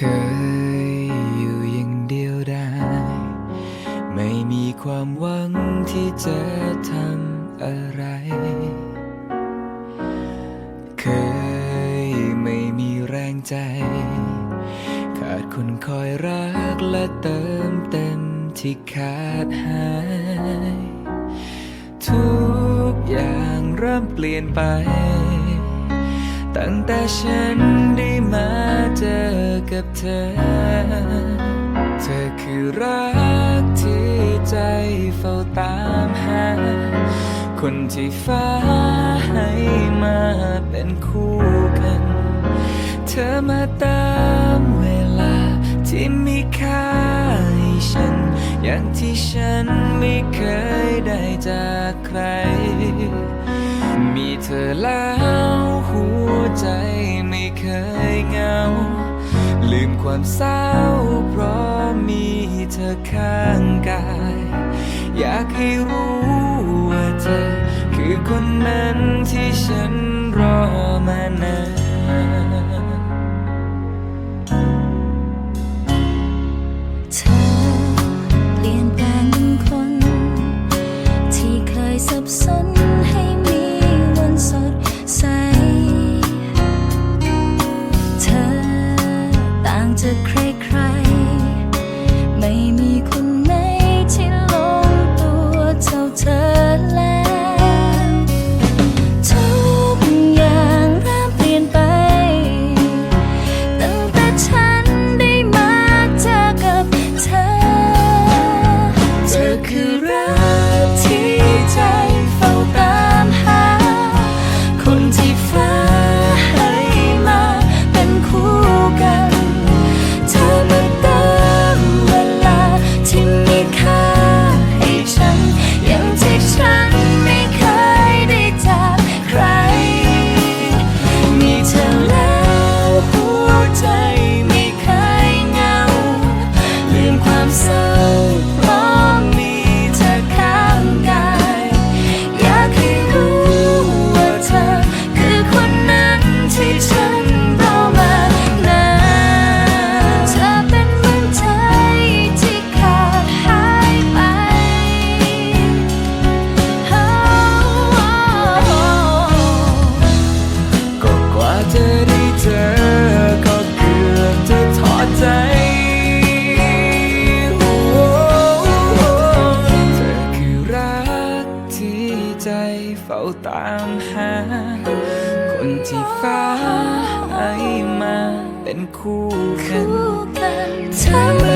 เคยอยู่อย่างเดียวได้ ไม่มีความหวังที่จะทำอะไร เคยไม่มีแรงใจ ขาดคนคอยรักและเติมเต็มที่ขาดหาย ทุกอย่างเริ่มเปลี่ยนไป ตั้งแต่ฉันได้มาเจอกับเธอ เธอคือรักที่ใจเฝ้าตามหา คนที่ฟ้าให้มาเป็นคู่กัน เธอมาตามเวลาที่มีค่าให้ฉัน อย่างที่ฉันไม่เคยได้จากใคร มีเธอแล้วหัว ใจไม่เคยเหงา ลืมความเศร้าเพราะมีเธอข้างกาย อยากให้รู้ว่าเธอ คือคนนั้นที่ฉันรอมานานเธอเปลี่ยนแปลงคน ที่เคยสับสน จากใครๆ ไม่มีคนไหนที่ลงตัวเท่าเธอแล้วทุกอย่างเริ่มเปลี่ยนไป ตั้งแต่ฉันได้มาเจอกับเธอ เธอคือรัก คนที่ฟ้าให้มาเป็นคู่กันเธอ